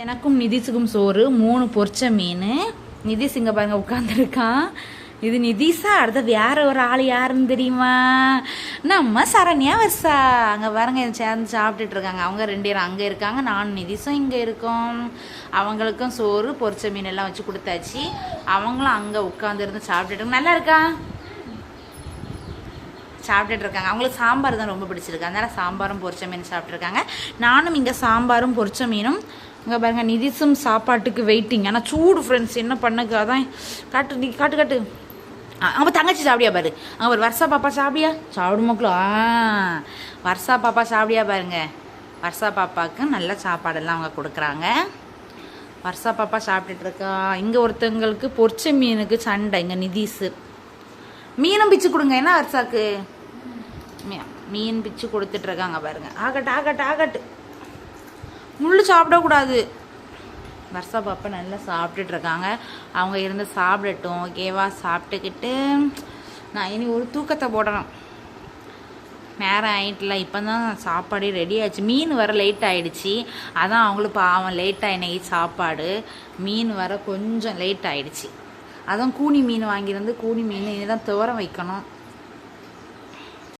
எனக்கும் நிதிஷுக்கும் சோறு மூணு பொரிச்ச மீன். நிதிஷ் இங்கே பாருங்க உட்காந்துருக்கான் இது நிதிஷா அடுத்த வேற ஒரு ஆள் யாருன்னு தெரியுமா? நம்ம சரண்யா வர்ஷா. அங்கே பாருங்க சேர்ந்து சாப்பிட்டுட்டு இருக்காங்க. அவங்க ரெண்டு பேரும் அங்கே இருக்காங்க நானும் நிதிஷும் இங்கே இருக்கோம். அவங்களுக்கும் சோறு பொரிச்ச மீன் எல்லாம் வச்சு கொடுத்தாச்சு. அவங்களும் அங்கே உட்காந்துருந்து சாப்பிட்டுட்டு நல்லா இருக்கா? சாப்பிட்டுட்டு இருக்காங்க. அவங்களுக்கு சாம்பார் தான் ரொம்ப பிடிச்சிருக்கு. அதனால சாம்பாரும் பொரிச்ச மீன் சாப்பிட்ருக்காங்க நானும் இங்கே சாம்பாரும் பொரிச்ச மீனும் இங்கே பாருங்க நிதிஷும் சாப்பாட்டுக்கு வெயிட்டிங் ஆனால் சூடு ஃப்ரெண்ட்ஸ் என்ன பண்ணுக்கு அதான் காட்டு நீ காட்டு காட்டு. அவன் தங்கச்சி சாப்பிடியா பாரு? அங்கே ஒரு வருஷா பாப்பா சாப்பிடியா? சாப்பிடும் மக்களும் ஆ. வருஷா பாப்பா சாப்பிடியா பாருங்க. வருஷா பாப்பாவுக்கு நல்ல சாப்பாடெல்லாம் அவங்க கொடுக்குறாங்க. வருஷா பாப்பா சாப்பிட்டுட்டு இருக்கா? இங்கே ஒருத்தவங்களுக்கு பொரிச்ச மீனுக்கு சண்டை இங்கே நிதிஷு மீனும் பிச்சு கொடுங்க என்ன வருஷாக்கு? மீன் பிச்சு கொடுத்துட்ருக்காங்க பாருங்க. ஆகட்டு ஆகட்டு ஆகட்டு முள் சாப்பிடக்கூடாது. வர்ஷா பாப்பா நல்லா சாப்பிட்டுட்டு இருக்காங்க அவங்க இருந்து சாப்பிடட்டும். ஓகேவா சாப்பிட்டுக்கிட்டு நான் இனி ஒரு தூக்கத்தை போடணும். நேரம் ஆயிட்டுல இப்போ தான் சாப்பாடே ரெடி ஆச்சு. மீன் வர லேட் ஆகிடுச்சி அதான் அவங்களுக்கு பாவம் லேட் ஆகினி சாப்பாடு. மீன் வர கொஞ்சம் லேட் ஆகிடுச்சி அதான் கூனி மீன் வாங்கியிருந்து கூனி மீன் இனி தான் துவரம் வைக்கணும்.